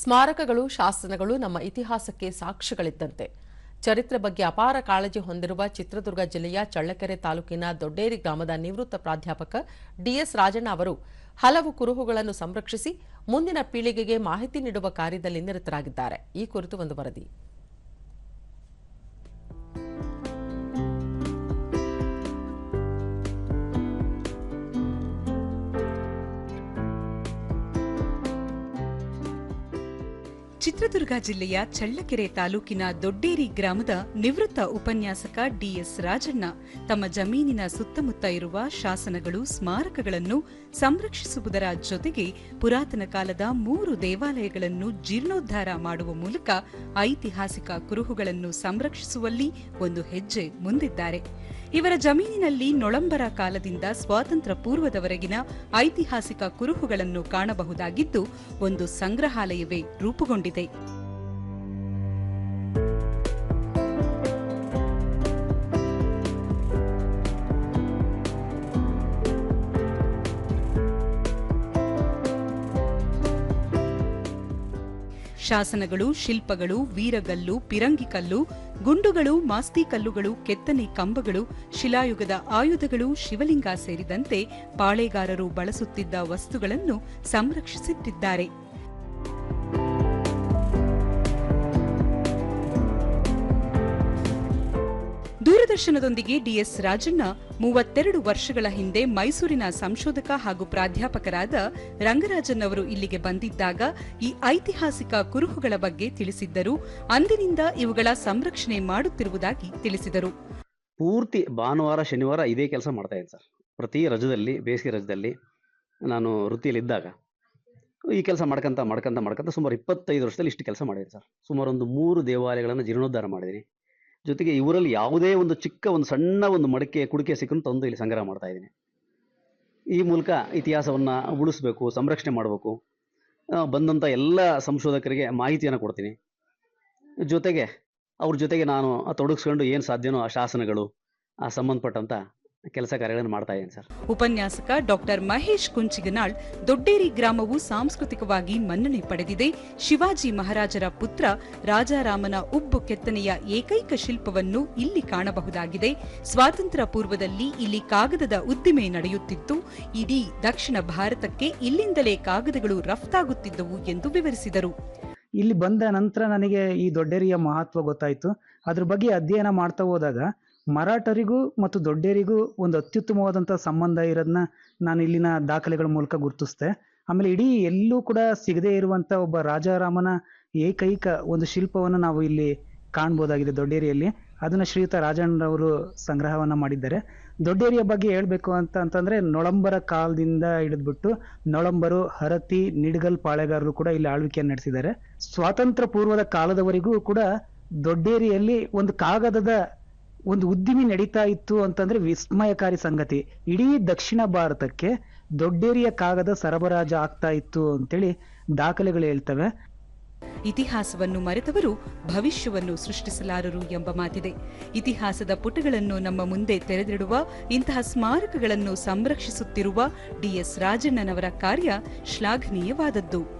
ಸ್ಮಾರಕಗಳು, ಶಾಸನಗಳು ನಮ್ಮ ಇತಿಹಾಸಕ್ಕೆ ಸಾಕ್ಷಿಗಳಿದ್ದಂತೆ. ಚರಿತ್ರೆ ಬಗ್ಗೆ ಅಪಾರ ಕಾಳಜಿ ಹೊಂದಿರುವ ಚಿತ್ರದುರ್ಗ ಜಿಲ್ಲೆಯ ಚಳ್ಳಕೆರೆ ತಾಲೂಕಿನ ದೊಡ್ಡೇರಿ ಗ್ರಾಮದ ನಿವೃತ್ತ ಪ್ರಾಧ್ಯಾಪಕ ಡಿಎಸ್ ರಾಜಣ್ಣ ಅವರು ಹಲವು ಕುರುಹುಗಳನ್ನು ಸಂರಕ್ಷಿಸಿ ಮುಂದಿನ ಪೀಳಿಗೆಗೆ ಮಾಹಿತಿ ನೀಡುವ ಕಾರ್ಯದಲ್ಲಿ ನಿರತರಾಗಿದ್ದಾರೆ. ಈ ಕುರಿತು ಒಂದು ವರದಿ. ಚಿತ್ರದುರ್ಗ ಜಿಲ್ಲೆಯ ಚಳ್ಳಕೆರೆ ತಾಲೂಕಿನ ದೊಡ್ಡೇರಿ ಗ್ರಾಮದ ನಿವೃತ್ತ ಉಪನ್ಯಾಸಕ ಡಿಎಸ್ ರಾಜಣ್ಣ ತಮ್ಮ ಜಮೀನಿನ ಸುತ್ತಮುತ್ತ ಇರುವ ಶಾಸನಗಳು, ಸ್ಮಾರಕಗಳನ್ನು ಸಂರಕ್ಷಿಸುವುದರ ಜೊತೆಗೆ ಪುರಾತನ ಕಾಲದ ಮೂರು ದೇವಾಲಯಗಳನ್ನು ಜೀರ್ಣೋದ್ಧಾರ ಮಾಡುವ ಮೂಲಕ ಐತಿಹಾಸಿಕ ಕುರುಹುಗಳನ್ನು ಸಂರಕ್ಷಿಸುವಲ್ಲಿ ಒಂದು ಹೆಜ್ಜೆ ಮುಂದಿದ್ದಾರೆ. ಇವರ ಜಮೀನಿನಲ್ಲಿ ನೊಳಂಬರ ಕಾಲದಿಂದ ಸ್ವಾತಂತ್ರ್ಯ ಪೂರ್ವದವರೆಗಿನ ಐತಿಹಾಸಿಕ ಕುರುಹುಗಳನ್ನು ಕಾಣಬಹುದಾಗಿದ್ದು ಒಂದು ಸಂಗ್ರಹಾಲಯವೇ ರೂಪುಗೊಂಡಿದೆ. ಶಾಸನಗಳು, ಶಿಲ್ಪಗಳು, ವೀರಗಲ್ಲು ಪಿರಂಗಿಕಲ್ಲು ಗುಂಡುಗಳು ಮಾಸ್ತಿಕಲ್ಲುಗಳು ಕೆತ್ತನೆ ಕಂಬಗಳು, ಶಿಲಾಯುಗದ ಆಯುಧಗಳು, ಶಿವಲಿಂಗ ಸೇರಿದಂತೆ ಪಾಳೆಗಾರರು ಬಳಸುತ್ತಿದ್ದ ವಸ್ತುಗಳನ್ನು ಸಂರಕ್ಷಿಸುತ್ತಿದ್ದಾರೆ ದೂರದರ್ಶನದೊಂದಿಗೆ ಡಿಎಸ್ ರಾಜಣ್ಣ, ಮೂವತ್ತೆರಡು ವರ್ಷಗಳ ಹಿಂದೆ ಮೈಸೂರಿನ ಸಂಶೋಧಕ ಹಾಗೂ ಪ್ರಾಧ್ಯಾಪಕರಾದ ರಂಗರಾಜನ್ ಅವರು ಇಲ್ಲಿಗೆ ಬಂದಿದ್ದಾಗ ಈ ಐತಿಹಾಸಿಕ ಕುರುಹುಗಳ ಬಗ್ಗೆ ತಿಳಿಸಿದ್ದರು. ಅಂದಿನಿಂದ ಇವುಗಳ ಸಂರಕ್ಷಣೆ ಮಾಡುತ್ತಿರುವುದಾಗಿ ತಿಳಿಸಿದರು. ಪೂರ್ತಿ ಭಾನುವಾರ, ಶನಿವಾರ ಇದೇ ಕೆಲಸ ಮಾಡ್ತಾ ಇದ್ದೆ ಸರ್. ಪ್ರತಿ ರಜದಲ್ಲಿ, ಬೇಸಿಗೆ ರಜದಲ್ಲಿ ನಾನು ವೃತ್ತಿಯಲ್ಲಿದ್ದಾಗ ಈ ಕೆಲಸ ಮಾಡ್ಕೊಂತ ಮಾಡ್ಕೊಂತ ಮಾಡ್ಕೊಂತ ಸುಮಾರು ಇಪ್ಪತ್ತೈದು ವರ್ಷದಲ್ಲಿ ಇಷ್ಟು ಕೆಲಸ ಮಾಡಿದ್ದೀನಿ ಸರ್. ಸುಮಾರು ಒಂದು ಮೂರು ದೇವಾಲಯಗಳನ್ನು ಜೀರ್ಣೋದ್ಧಾರ ಮಾಡಿದ್ದೀನಿ. ಜೊತೆಗೆ ಇವರಲ್ಲಿ ಯಾವುದೇ ಒಂದು ಚಿಕ್ಕ ಒಂದು ಸಣ್ಣ ಒಂದು ಮಡಿಕೆ ಕುಡಿಕೆ ಸಿಕ್ಕನ್ನು ತಂದು ಇಲ್ಲಿ ಸಂಗ್ರಹ ಮಾಡ್ತಾ ಇದ್ದೀನಿ. ಈ ಮೂಲಕ ಇತಿಹಾಸವನ್ನು ಉಳಿಸ್ಬೇಕು, ಸಂರಕ್ಷಣೆ ಮಾಡಬೇಕು. ಬಂದಂಥ ಎಲ್ಲ ಸಂಶೋಧಕರಿಗೆ ಮಾಹಿತಿಯನ್ನು ಕೊಡ್ತೀನಿ. ಜೊತೆಗೆ, ಅವ್ರ ಜೊತೆಗೆ ನಾನು ತೊಡಗಿಸ್ಕೊಂಡು ಏನು ಸಾಧ್ಯನೋ ಆ ಶಾಸನಗಳು, ಆ ಸಂಬಂಧಪಟ್ಟಂತ ಕೆಲಸ ಕಾರ್ಯಗಳನ್ನು ಮಾಡ್ತಾ ಇದ್ದೀನಿ ಸರ್. ಉಪನ್ಯಾಸಕ ಡಾಕ್ಟರ್ ಮಹೇಶ್ ಕುಂಚಿಗನಾಳ್ ದೊಡ್ಡೇರಿ ಗ್ರಾಮವು ಸಾಂಸ್ಕೃತಿಕವಾಗಿ ಮನ್ನಣೆ ಪಡೆದಿದೆ. ಶಿವಾಜಿ ಮಹಾರಾಜರ ಪುತ್ರ ರಾಜಾರಾಮನ ಉಬ್ಬು ಕೆತ್ತನೆಯ ಏಕೈಕ ಶಿಲ್ಪವನ್ನು ಇಲ್ಲಿ ಕಾಣಬಹುದಾಗಿದೆ. ಸ್ವಾತಂತ್ರ್ಯ ಪೂರ್ವದಲ್ಲಿ ಇಲ್ಲಿ ಕಾಗದದ ಉದ್ದಿಮೆ ನಡೆಯುತ್ತಿತ್ತು. ಇಡೀ ದಕ್ಷಿಣ ಭಾರತಕ್ಕೆ ಇಲ್ಲಿಂದಲೇ ಕಾಗದಗಳು ರಫ್ತಾಗುತ್ತಿದ್ದವು ಎಂದು ವಿವರಿಸಿದರು. ಇಲ್ಲಿ ಬಂದ ನಂತರ ನನಗೆ ಈ ದೊಡ್ಡೇರಿಯ ಮಹತ್ವ ಗೊತ್ತಾಯಿತು. ಅದ್ರ ಬಗ್ಗೆ ಅಧ್ಯಯನ ಮಾಡ್ತಾ ಹೋದಾಗ ಮರಾಠರಿಗೂ ಮತ್ತು ದೊಡ್ಡೇರಿಗೂ ಒಂದು ಅತ್ಯುತ್ತಮವಾದಂಥ ಸಂಬಂಧ ಇರೋದನ್ನ ನಾನು ಇಲ್ಲಿನ ದಾಖಲೆಗಳ ಮೂಲಕ ಗುರುತಿಸ್ದೆ. ಆಮೇಲೆ ಇಡೀ ಎಲ್ಲೂ ಕೂಡ ಸಿಗದೇ ಇರುವಂಥ ಒಬ್ಬ ರಾಜಾರಾಮನ ಏಕೈಕ ಒಂದು ಶಿಲ್ಪವನ್ನು ನಾವು ಇಲ್ಲಿ ಕಾಣ್ಬೋದಾಗಿದೆ ದೊಡ್ಡೇರಿಯಲ್ಲಿ. ಅದನ್ನು ಶ್ರೀಯುತ ರಾಜಣ್ಣರವರು ಸಂಗ್ರಹವನ್ನು ಮಾಡಿದ್ದಾರೆ. ದೊಡ್ಡೇರಿಯ ಬಗ್ಗೆ ಹೇಳಬೇಕು ಅಂತ, ಅಂತಂದರೆ ನೊಳಂಬರ ಕಾಲದಿಂದ ಹಿಡಿದ್ಬಿಟ್ಟು ನೊಳಂಬರು, ಹರತಿ, ನಿಡ್ಗಲ್ ಪಾಳೆಗಾರರು ಕೂಡ ಇಲ್ಲಿ ಆಳ್ವಿಕೆಯನ್ನು ನಡೆಸಿದ್ದಾರೆ. ಸ್ವಾತಂತ್ರ್ಯ ಪೂರ್ವದ ಕಾಲದವರೆಗೂ ಕೂಡ ದೊಡ್ಡೇರಿಯಲ್ಲಿ ಒಂದು ಕಾಗದದ ಒಂದು ಉದ್ದಿಮೆ ನಡೀತಾ ಇತ್ತು ಅಂತಂದ್ರೆ ವಿಸ್ಮಯಕಾರಿ ಸಂಗತಿ. ಇಡೀ ದಕ್ಷಿಣ ಭಾರತಕ್ಕೆ ದೊಡ್ಡೇರಿಯ ಕಾಗದ ಸರಬರಾಜು ಆಗ್ತಾ ಇತ್ತು ಅಂತೇಳಿ ದಾಖಲೆಗಳು ಹೇಳ್ತವೆ. ಇತಿಹಾಸವನ್ನು ಮರೆತವರು ಭವಿಷ್ಯವನ್ನು ಸೃಷ್ಟಿಸಲಾರರು ಎಂಬ ಮಾತಿದೆ. ಇತಿಹಾಸದ ಪುಟಗಳನ್ನು ನಮ್ಮ ಮುಂದೆ ತೆರೆದಿಡುವ, ಇಂತಹ ಸ್ಮಾರಕಗಳನ್ನು ಸಂರಕ್ಷಿಸುತ್ತಿರುವ ಡಿಎಸ್ ರಾಜಣ್ಣನವರ ಕಾರ್ಯ ಶ್ಲಾಘನೀಯವಾದದ್ದು.